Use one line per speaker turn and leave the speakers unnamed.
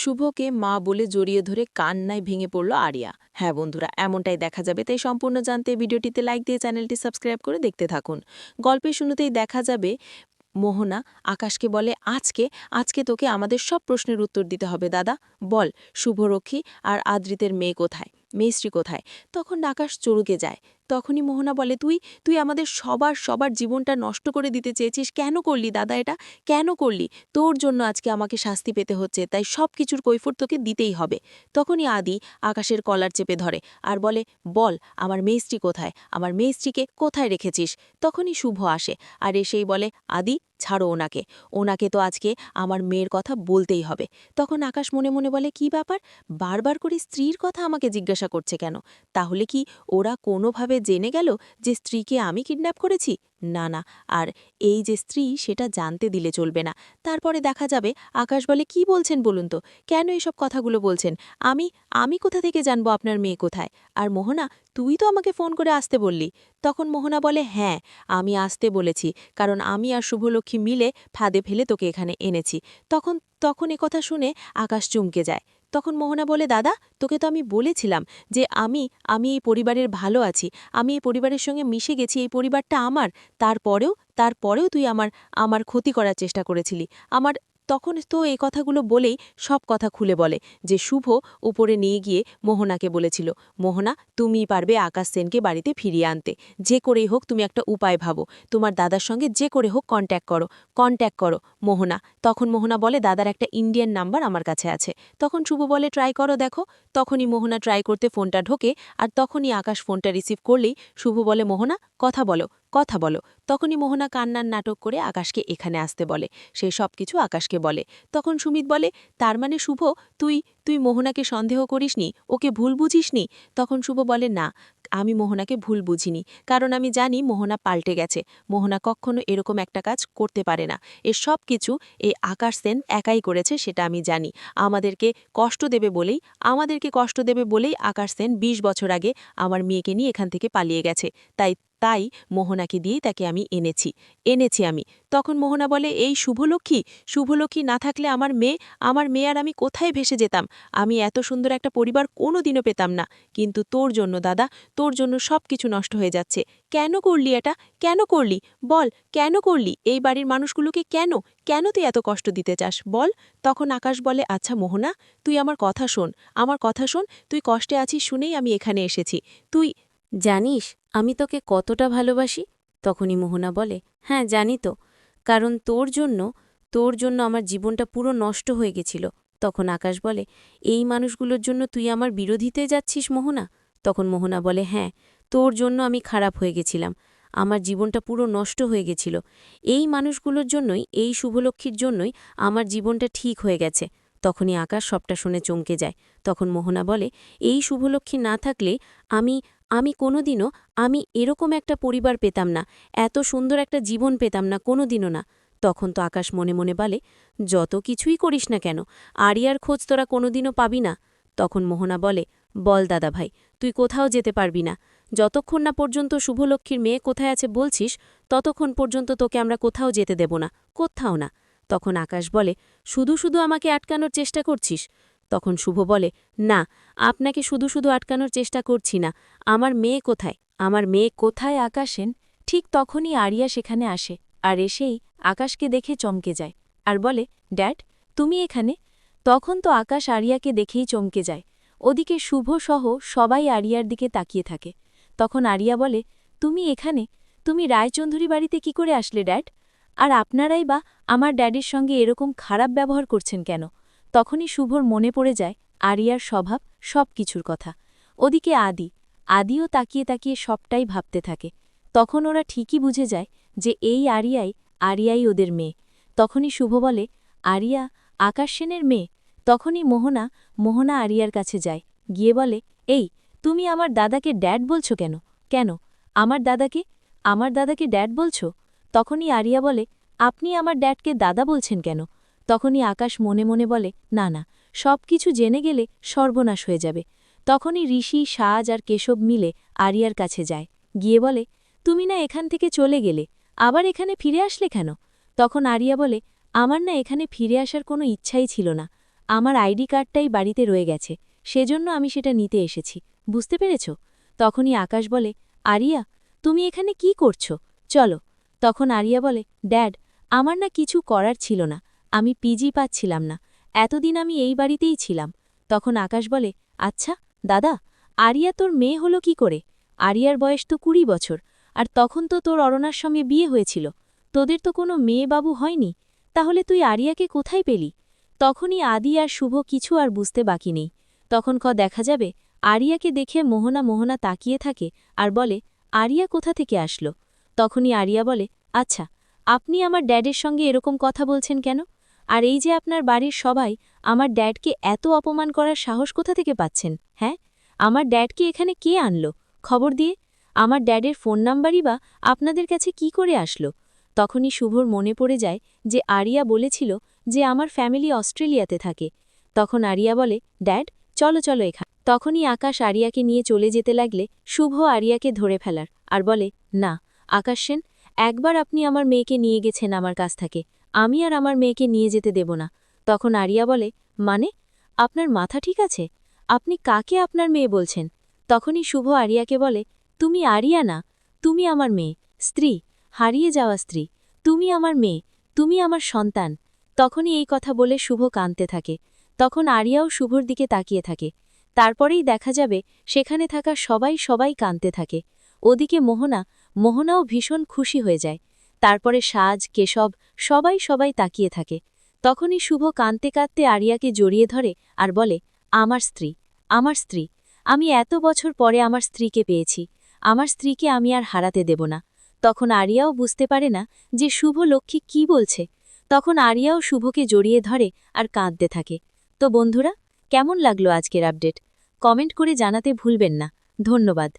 শুভকে মা বলে জড়িয়ে ধরে কান্নায় ভেঙে পড়ল আরিয়া। হ্যাঁ বন্ধুরা, এমনটাই দেখা যাবে, তাই সম্পূর্ণ জানতে ভিডিওটিতে লাইক দিয়ে চ্যানেলটি সাবস্ক্রাইব করে দেখতে থাকুন। গল্পের শুরুতেই দেখা যাবে, মোহনা আকাশকে বলে, আজকে আজকে তোকে আমাদের সব প্রশ্নের উত্তর দিতে হবে, দাদা। বল, শুভরক্ষী আর আদ্রিতের মেয়ে কোথায়? মেয়েশ্রী কোথায়? তখন আকাশ চড়ুকে যায়। তখনই মোহনা বলে, তুই তুই আমাদের সবার সবার জীবনটা নষ্ট করে দিতে চেয়েছিস। কেন করলি দাদা এটা? কেন করলি? তোর জন্য আজকে আমাকে শাস্তি পেতে হচ্ছে, তাই সব কিছুর কৈফর তোকে দিতেই হবে। তখনই আদি আকাশের কলার চেপে ধরে আর বলে, বল, আমার মেয়েস্ত্রী কোথায়? আমার মেয়েস্ত্রীকে কোথায় রেখেছিস? তখনই শুভ আসে আর এসেই বলে, আদি, ছাড়ো ওনাকে। ওনাকে তো আজকে আমার মেয়ের কথা বলতেই হবে। তখন আকাশ মনে মনে বলে, কি ব্যাপার? বারবার করে স্ত্রীর কথা আমাকে জিজ্ঞাসা করছে কেন? তাহলে কি ওরা কোনোভাবে জেনে গেল যে স্ত্রীকে আমি কিডন্যাপ করেছি? না না। আর এই যে স্ত্রী, সেটা জানতে দিলে চলবে না। তারপরে দেখা যাবে আকাশ বলে কি বলছেন বলুন তো? কেন এসব কথাগুলো বলছেন? আমি আমি কোথা থেকে জানব আপনার মেয়ে কোথায়? আর মোহনা, তুই তো আমাকে ফোন করে আসতে বললি। তখন মোহনা বলে হ্যাঁ আমি আসতে বলেছি। কারণ আমি আর শুভলক্ষ্মী মিলে ফাঁদে ফেলে তোকে এখানে এনেছি। তখন তখন কথা শুনে আকাশ চুমকে যায়। তখন মোহনা বলে, দাদা, তোকে তো আমি বলেছিলাম যে আমি আমি এই পরিবারের ভালো আছি। আমি এই পরিবারের সঙ্গে মিশে গেছি, এই পরিবারটা আমার। তারপরেও তারপরেও তুই আমার আমার ক্ষতি করার চেষ্টা করেছিলি। আমার তখন তো এই কথাগুলো বলেই সব কথা খুলে বলে যে শুভ উপরে নিয়ে গিয়ে মোহনাকে বলেছিল, মোহনা, তুমিই পারবে আকাশ সেনকে বাড়িতে ফিরিয়ে আনতে। যে করেই হোক তুমি একটা উপায় ভাবো। তোমার দাদার সঙ্গে যে করে হোক কন্ট্যাক্ট করো। কন্ট্যাক্ট করো। মোহনা, তখন মোহনা বলে, দাদার একটা ইন্ডিয়ান নাম্বার আমার কাছে আছে। তখন শুভ বলে ট্রাই করো, দেখো। তখনই মোহনা ট্রাই করতে ফোনটা ঢোকে আর তখনই আকাশ ফোনটা রিসিভ করলেই শুভ বলে, মোহনা, কথা বলো। কথা বলো। তখনই মোহনা কান্নার নাটক করে আকাশকে এখানে আসতে বলে। সে সব কিছু আকাশকে বলে। তখন সুমিত বলে, তার মানে শুভ, তুই তুই মোহনাকে সন্দেহ করিসনি? ওকে ভুল বুঝিসনি? তখন শুভ বলে, না, আমি মোহনাকে ভুল বুঝিনি। কারণ আমি জানি মোহনা পাল্টে গেছে। মোহনা কখনো এরকম একটা কাজ করতে পারে না। এ সব কিছু এই আকাশ সেন একাই করেছে, সেটা আমি জানি। আমাদেরকে কষ্ট দেবে বলেই, আমাদেরকে কষ্ট দেবে বলেই আকাশ সেন ২০ বছর আগে আমার মেয়েকে নিয়ে এখান থেকে পালিয়ে গেছে। তাই তাই মোহনাকে দিয়েই তাকে আমি এনেছি এনেছি আমি। তখন মোহনা বলে, এই শুভলক্ষ্মী শুভলক্ষ্মী না থাকলে আমার মেয়ে আমার মেয়ে আর আমি কোথায় ভেসে যেতাম? আমি এত সুন্দর একটা পরিবার কোনো দিনও পেতাম না। কিন্তু তোর জন্য, দাদা, তোর জন্য সব কিছু নষ্ট হয়ে যাচ্ছে। কেন করলি এটা? কেন করলি? বল, কেন করলি? এই বাড়ির মানুষগুলোকে কেন? কেন তুই এত কষ্ট দিতে চাস? বল। তখন আকাশ বলে আচ্ছা মোহনা, তুই আমার কথা শোন। আমার কথা শোন, তুই কষ্টে আছিস শুনেই আমি এখানে এসেছি। তুই
জানিস আমি তোকে কতটা ভালোবাসি? তখনই মোহনা বলে হ্যাঁ জানি তো। কারণ তোর জন্য তোর জন্য আমার জীবনটা পুরো নষ্ট হয়ে গেছিল। তখন আকাশ বলে, এই মানুষগুলোর জন্য তুই আমার বিরোধিতে যাচ্ছিস মোহনা? তখন মোহনা বলে হ্যাঁ তোর জন্য আমি খারাপ হয়ে গেছিলাম। আমার জীবনটা পুরো নষ্ট হয়ে গেছিল। এই মানুষগুলোর জন্যই, এই শুভলক্ষ্মীর জন্যই আমার জীবনটা ঠিক হয়ে গেছে। তখনই আকাশ সবটা শুনে চমকে যায়। তখন মোহনা বলে, এই শুভলক্ষ্মী না থাকলে আমি আমি কোনোদিনও আমি এরকম একটা পরিবার পেতাম না, এত সুন্দর একটা জীবন পেতাম না, কোনোদিনও না। তখন তো আকাশ মনে মনে বলে, যত কিছুই করিস না কেন, আরিয়ার খোঁজ তোরা কোনোদিনও পাবি না। তখন মোহনা বলে, বল দাদা ভাই, তুই কোথাও যেতে পারবি না। যতক্ষণ না পর্যন্ত শুভলক্ষ্মীর মেয়ে কোথায় আছে বলছিস, ততক্ষণ পর্যন্ত তোকে আমরা কোথাও যেতে দেব না, কোথাও না। তখন আকাশ বলে, শুধু শুধু আমাকে আটকানোর চেষ্টা করছিস? তখন শুভ বলে, না, আপনাকে শুধু শুধু আটকানোর চেষ্টা করছি না। আমার মেয়ে কোথায়? আমার মেয়ে কোথায় আকাশেন? ঠিক তখনই আরিয়া সেখানে আসে, আর এসেই আকাশকে দেখে চমকে যায়, আর বলে, ড্যাড, তুমি এখানে? তখন তো আকাশ আরিয়াকে দেখেই চমকে যায়। ওদিকে শুভ সহ সবাই আরিয়ার দিকে তাকিয়ে থাকে। তখন আরিয়া বলে, তুমি এখানে? তুমি রায়চৌধুরী বাড়িতে কি করে আসলে, ড্যাড? আর আপনারাই বা আমার ড্যাডির সঙ্গে এরকম খারাপ ব্যবহার করছেন কেন? তখনই শুভর মনে পড়ে যায় আরিয়ার স্বভাব সব কিছুর কথা। ওদিকে আদি, আদিও তাকিয়ে তাকিয়ে সবটাই ভাবতে থাকে। তখন ওরা ঠিকই বুঝে যায় যে এই আরিয়াই আরিয়াই ওদের মেয়ে। তখনই শুভ বলে, আরিয়া, আকাশ সেনের মেয়ে? তখনই মোহনা মোহনা আরিয়ার কাছে যায়। গিয়ে বলে, এই, তুমি আমার দাদাকে ড্যাড বলছো কেন? কেন? আমার দাদাকে? আমার দাদাকে ড্যাড বলছো? তখনই আরিয়া বলে, আপনি আমার ড্যাডকে দাদা বলছেন কেন? তখনই আকাশ মনে মনে বলে, না না সব কিছু জেনে গেলে সর্বনাশ হয়ে যাবে। তখনই ঋষি, সাজ আর কেশব মিলে আরিয়ার কাছে যায়। গিয়ে বলে, তুমি না এখান থেকে চলে গেলে, আবার এখানে ফিরে আসলে কেন? তখন আরিয়া বলে, আমার না এখানে ফিরে আসার কোনো ইচ্ছাই ছিল না।
আমার আইডি কার্ডটাই বাড়িতে রয়ে গেছে, সেজন্য আমি সেটা নিতে এসেছি। বুঝতে পেরেছ? তখনই আকাশ বলে, আরিয়া, তুমি এখানে কি করছ? চলো। তখন আরিয়া বলে, ড্যাড, আমার না কিছু করার ছিল না। আমি পিজি পাচ্ছিলাম না। এতদিন আমি এই বাড়িতেই ছিলাম। তখন আকাশ বলে আচ্ছা দাদা, আরিয়া তোর মেয়ে হলো কি করে? আরিয়ার বয়স তো কুড়ি বছর, আর তখন তো তোর অরণার সঙ্গে বিয়ে হয়েছিল। তোদের তো কোনো মেয়ে বাবু হয়নি। তাহলে তুই আরিয়াকে কোথায় পেলি? তখনই আদি আর শুভ কিছু আর বুঝতে বাকি নেই। তখন ক দেখা যাবে, আরিয়াকে দেখে মোহনা মোহনা তাকিয়ে থাকে আর বলে, আরিয়া কোথা থেকে আসলো? তখনই আরিয়া বলে আচ্ছা আপনি আমার ড্যাডের সঙ্গে এরকম কথা বলছেন কেন? আর এই যে আপনার বাড়ির সবাই, আমার ড্যাডকে এত অপমান করার সাহস কোথা থেকে পাচ্ছেন হ্যাঁ? আমার ড্যাডকে এখানে কে আনলো? খবর দিয়ে? আমার ড্যাডের ফোন নাম্বারই বা আপনাদের কাছে কি করে আসলো? তখনই শুভর মনে পড়ে যায় যে আরিয়া বলেছিল যে আমার ফ্যামিলি অস্ট্রেলিয়াতে থাকে। তখন আরিয়া বলে, ড্যাড, চলো চলো এখান তখনই আকাশ আরিয়াকে নিয়ে চলে যেতে লাগলে শুভ আরিয়াকে ধরে ফেলার আর বলে, না, আকাশ সেন, একবার আপনি আমার মেয়েকে নিয়ে গেছেন আমার কাছ থেকে। আমি আর আমার মেয়েকে নিয়ে যেতে দেব না। তখন আরিয়া বলে মানে আপনার মাথা ঠিক আছে? আপনি কাকে আপনার মেয়ে বলছেন? তখনই শুভ আরিয়াকে বলে, তুমি আরিয়া না, তুমি আমার মেয়ে, স্ত্রী, হারিয়ে যাওয়া স্ত্রী, তুমি আমার মেয়ে, তুমি আমার সন্তান। তখনই এই কথা বলে শুভ কাঁদতে থাকে। তখন আরিয়াও শুভর দিকে তাকিয়ে থাকে। তারপরেই দেখা যাবে, সেখানে থাকা সবাই সবাই কাঁদতে থাকে। ওদিকে মোহনা, মোহনাও ভীষণ খুশি হয়ে যায়। তারপরে সাজ, কেশব, সবাই সবাই তাকিয়ে থাকে। তখনই শুভ কাঁদতে কাঁদতে আরিয়াকে জড়িয়ে ধরে আর বলে, আমার স্ত্রী আমার স্ত্রী, আমি এত বছর পরে আমার স্ত্রীকে পেয়েছি। আমার স্ত্রীকে আমি আর হারাতে দেব না। তখন আরিয়াও বুঝতে পারে না যে শুভ লক্ষ্মী কি বলছে। তখন আরিয়াও শুভকে জড়িয়ে ধরে আর কাঁদতে থাকে। তো বন্ধুরা, কেমন লাগল আজকের আপডেট? কমেন্ট করে জানাতে ভুলবেন না। ধন্যবাদ।